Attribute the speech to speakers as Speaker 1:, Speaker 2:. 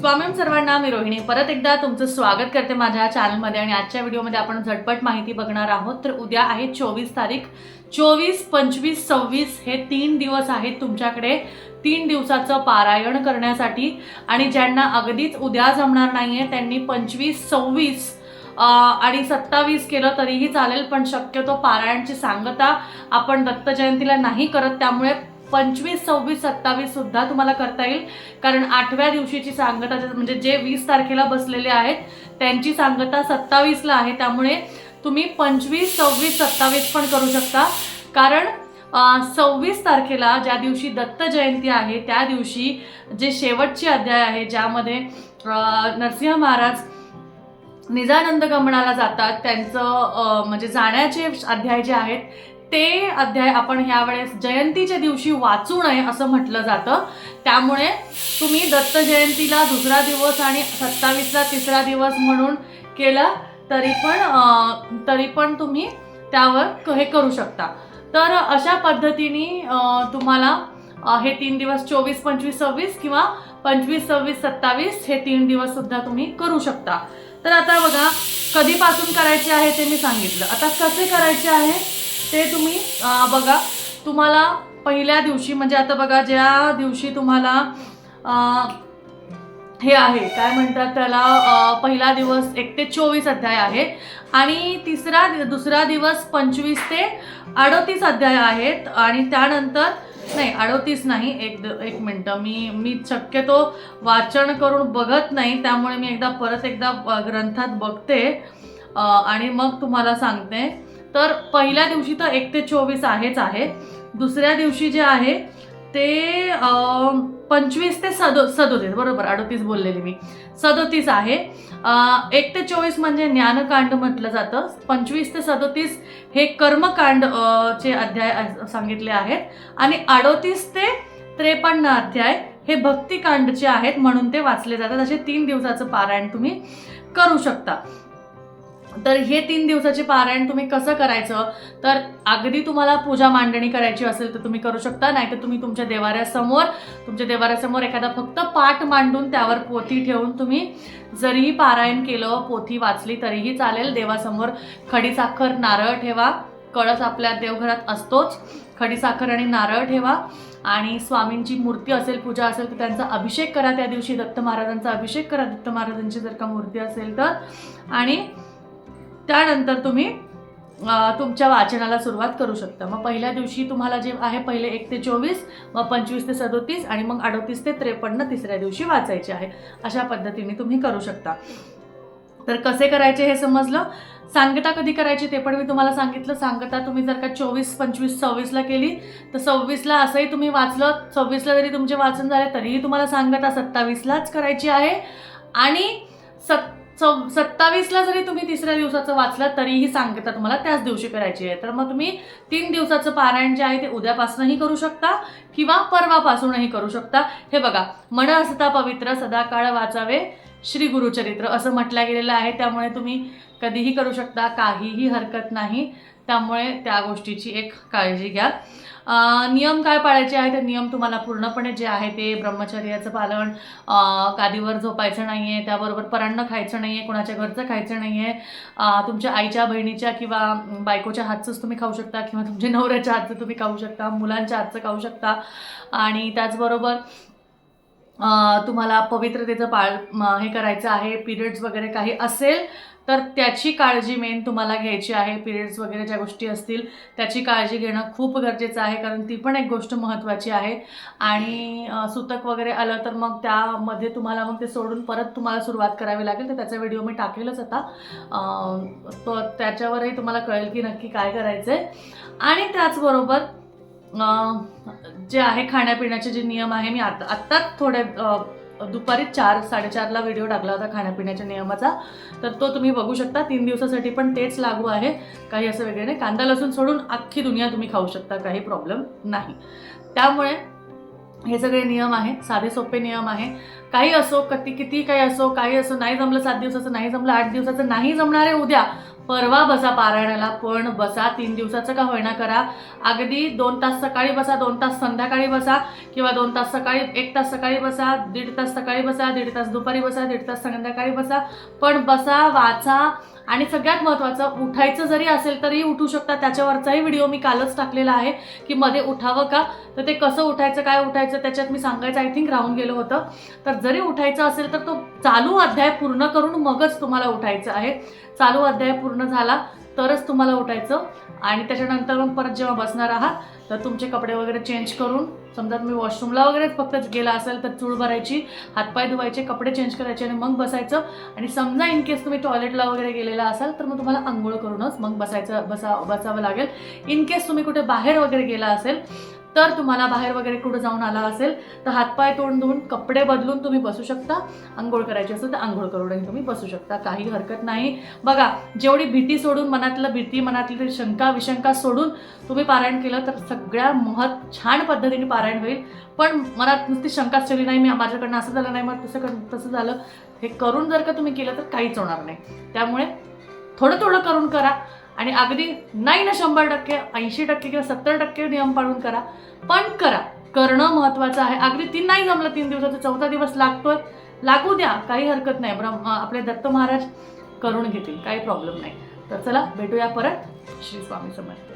Speaker 1: स्वामीम सर्वांना मी रोहिणी. परत एकदा तुमचं स्वागत करते माझ्या चॅनलमध्ये आणि आजच्या व्हिडिओमध्ये आपण झटपट माहिती बघणार आहोत. तर उद्या आहे चोवीस तारीख. चोवीस पंचवीस सव्वीस हे तीन दिवस आहेत तुमच्याकडे. तीन दिवसाचं पारायण करण्यासाठी. आणि ज्यांना अगदीच उद्या जमणार नाही आहे त्यांनी पंचवीस सव्वीस आणि सत्तावीस केलं तरीही चालेल पण शक्यतो पारायणची सांगता आपण दत्त जयंतीला नाही करत. त्यामुळे पंचवीस सव्वीस सत्तावीस सुद्धा तुम्हाला करता येईल. कारण आठव्या दिवशीची सांगता म्हणजे जे वीस तारखेला बसलेले आहेत त्यांची सांगता सत्तावीसला आहे. त्यामुळे तुम्ही पंचवीस सव्वीस सत्तावीस पण करू शकता. कारण सव्वीस तारखेला ज्या दिवशी दत्त जयंती आहे त्या दिवशी जे शेवटची अध्याय आहे ज्यामध्ये नरसिंह महाराज निजानंद गमनाला जातात त्यांचं म्हणजे जाण्याचे अध्याय जे आहेत ते अध्याय आपण ह्यावेळेस जयंतीच्या दिवशी वाचू नये असं म्हटलं जातं. त्यामुळे तुम्ही दत्त जयंतीला दुसरा दिवस आणि सत्तावीसला तिसरा दिवस म्हणून केलं तरी पण तरी पण तुम्ही त्यावर क- हे करू शकता. तर अशा पद्धतीने तुम्हाला हे तीन दिवस चोवीस पंचवीस सव्वीस किंवा पंचवीस सव्वीस सत्तावीस हे तीन दिवस सुद्धा तुम्ही करू शकता. तर आता बघा कधीपासून करायचे आहे ते मी सांगितलं. आता कसे करायचे आहे? ते तुम्ही बघा. तुम्हाला पहिल्या दिवशी म्हणजे आता बघा ज्या दिवशी तुम्हाला हे आहे काय म्हणतात त्याला पहिला दिवस एक ते चोवीस अध्याय आहे आणि तिसरा दुसरा दिवस पंचवीस ते अडोतीस अध्याय आहेत आणि त्यानंतर नाही अडोतीस नाही एक एक मिनटं मी मी शक्यतो वाचन करून बघत नाही त्यामुळे मी एकदा परत एकदा ग्रंथात बघते आणि मग तुम्हाला सांगते. तर पहिल्या दिवशी तर एक ते चोवीस आहेच आहे. दुसऱ्या दिवशी जे आहे ते पंचवीस ते सदो सदोतीस बरोबर अडोतीस बोललेली मी. सदोतीस आहे. एक ते चोवीस म्हणजे ज्ञानकांड म्हटलं जातं. पंचवीस ते सदोतीस हे कर्मकांड चे अध्याय सांगितले आहेत. आणि अडोतीस ते त्रेपन्न अध्याय हे भक्तिकांडचे आहेत म्हणून ते वाचले जातात. असे तीन दिवसाचं पारायण तुम्ही करू शकता. तर हे तीन दिवसाचे पारायण तुम्ही कसं करायचं? तर अगदी तुम्हाला पूजा मांडणी करायची असेल तर तुम्ही करू शकता नाहीतर तुम्ही तुमच्या देवाऱ्यासमोर तुमच्या देवाऱ्यासमोर एखादा फक्त पाठ मांडून त्यावर पोथी ठेवून तुम्ही जरीही पारायण केलं पोथी वाचली तरीही चालेल. देवासमोर खडीसाखर नारळ ठेवा. कळस आपल्या देवघरात असतोच. खडीसाखर आणि नारळ ठेवा. आणि स्वामींची मूर्ती असेल पूजा असेल तर त्यांचा अभिषेक करा त्या दिवशी. दत्त महाराजांचा अभिषेक करा. दत्त महाराजांची जर का मूर्ती असेल तर. आणि त्यानंतर तुम्ही तुमच्या वाचनाला सुरुवात करू शकता. मग पहिल्या दिवशी तुम्हाला जे आहे पहिले एक ते चोवीस मग पंचवीस ते सदोतीस आणि मग अडोतीस ते त्रेपन्न तिसऱ्या दिवशी वाचायचे आहे. अशा पद्धतीने तुम्ही करू शकता. तर कसे करायचे हे समजलं? सांगता कधी करायची ते पण मी तुम्हाला सांगितलं. सांगता तुम्ही जर का चोवीस पंचवीस सव्वीसला केली तर सव्वीसला असंही तुम्ही वाचलं. सव्वीसला जरी तुमचे वाचन झाले तरीही तुम्हाला सांगता सत्तावीसलाच करायची आहे. आणि सत् चौ सत्तावीसला जरी तुम्ही तिसऱ्या दिवसाचं वाचलं तरीही सांगता तुम्हाला त्याच दिवशी करायची आहे. तर मग तुम्ही तीन दिवसाचं पारायण जे आहे ते उद्यापासूनही करू शकता किंवा परवापासूनही करू शकता. हे बघा मन असता पवित्र सदाकाळ वाचावे. श्री गुरुचरित्र असं म्हटलं गेलेलं आहे. त्यामुळे तुम्ही कधीही करू शकता काहीही हरकत नाही. त्यामुळे त्या गोष्टीची एक काळजी घ्या. नियम काय पाळायचे आहे ते नियम तुम्हाला पूर्णपणे जे आहे ते ब्रह्मचर्याचं पालन कादीवर गादीवर झोपायचं नाही आहे त्याबरोबर परान्न खायचं नाही आहे कोणाच्या घरचं खायचं नाही आहे तुमच्या आईच्या बहिणीच्या किंवा बायकोच्या हातचंच तुम्ही खाऊ शकता किंवा तुमच्या नवऱ्याच्या हातचं तुम्ही खाऊ शकता मुलांच्या हातचं खाऊ शकता. आणि त्याचबरोबर तुम्हाला पवित्रतेचं पाळ हे करायचं आहे पिरियड्स वगैरे काही असेल तर त्याची काळजी मेन तुम्हाला घ्यायची आहे. पिरियड्स वगैरे ज्या गोष्टी असतील त्याची काळजी घेणं खूप गरजेचं आहे कारण ती पण एक गोष्ट महत्त्वाची आहे. आणि सुतक वगैरे आलं तर मग त्यामध्ये तुम्हाला मग ते सोडून परत तुम्हाला सुरुवात करावी लागेल. तर त्याचा व्हिडिओ मी टाकेलच आता. तो त्याच्यावरही तुम्हाला कळेल की नक्की काय करायचं आहे आणि त्याचबरोबर जे आहे खाण्यापिण्याचे जे नियम आहे मी आता आत्ताच थोड्या दुपारी चार साडेचारला व्हिडिओ टाकला होता खाण्यापिण्याच्या नियमाचा. तर तो तुम्ही बघू शकता. तीन दिवसासाठी पण तेच लागू आहे. काही असं वेगळे नाही. कांदा लसूण सोडून अख्खी दुनिया तुम्ही खाऊ शकता. काही प्रॉब्लेम नाही. त्यामुळे हे सगळे नियम आहे. साधे सोपे नियम आहे. काही असो कधी किती काही असो काही असो नाही जमलं सात दिवसाचं नाही जमलं आठ दिवसाचं नाही जमणार आहे उद्या परवा बसा पारायणाला पण बसा तीन दिवसाचं का होईना करा. अगदी दोन तास सकाळी बसा दोन तास संध्याकाळी बसा किंवा दोन तास सकाळी एक तास सकाळी बसा दीड तास सकाळी बसा दीड तास दुपारी बसा दीड तास संध्याकाळी बसा पण बसा वाचा. आणि सगळ्यात महत्त्वाचं उठायचं जरी असेल तरी उठू शकता. त्याच्यावरचाही व्हिडिओ मी कालच टाकलेला आहे की मध्ये उठावं का? तर ते कसं उठायचं काय उठायचं त्याच्यात मी सांगायचं आय थिंक राहून गेलं होतं. तर जरी उठायचं असेल तर तो चालू अध्याय पूर्ण करून मगच तुम्हाला उठायचं आहे. चालू अध्याय पूर्ण झाला तरच तुम्हाला उठायचं. आणि त्याच्यानंतर मग परत जेव्हा बसणार आहात तर तुमचे कपडे वगैरे चेंज करून समजा तुम्ही वॉशरूमला वगैरेच फक्त गेला असेल तर चूळ भरायची हातपाय धुवायचे कपडे चेंज करायचे आणि मग बसायचं. आणि समजा इन केस तुम्ही टॉयलेटला वगैरे गेलेला असाल तर मग तुम्हाला आंघोळ करूनच मग बसायचं बसा बसावं लागेल. इन केस तुम्ही कुठे बाहेर वगैरे गेला असेल तर तुम्हाला बाहेर वगैरे कुठं जाऊन आला असेल तर हातपाय तोंड धुवून कपडे बदलून तुम्ही बसू शकता. आंघोळ करायची असेल तर आंघोळ करूनही तुम्ही बसू शकता. काही हरकत नाही. बघा जेवढी भीती सोडून मनातलं भीती मनातली शंका विशंका सोडून तुम्ही पारायण केलं तर सगळ्या महत् छान पद्धतीने पारायण होईल. पण मनात नुसती शंकाच ठेवली नाही मी माझ्याकडनं असं झालं नाही मग तसं तसं झालं. हे करून जर का तुम्ही केलं तर काहीच होणार नाही. त्यामुळे थोडं थोडं करून करा. आणि अगदी नाही ना शंभर टक्के ऐंशी टक्के किंवा सत्तर टक्के नियम पाळून करा. पण करा. करणं महत्त्वाचं आहे. अगदी तीन नाही जमलं तीन दिवसाचा चौथा दिवस लागतोय. लागू द्या. काही हरकत नाही. ब्रह्म आपले दत्त महाराज करून घेतील. काही प्रॉब्लेम नाही. तर चला भेटूया परत. श्री स्वामी समर्थ.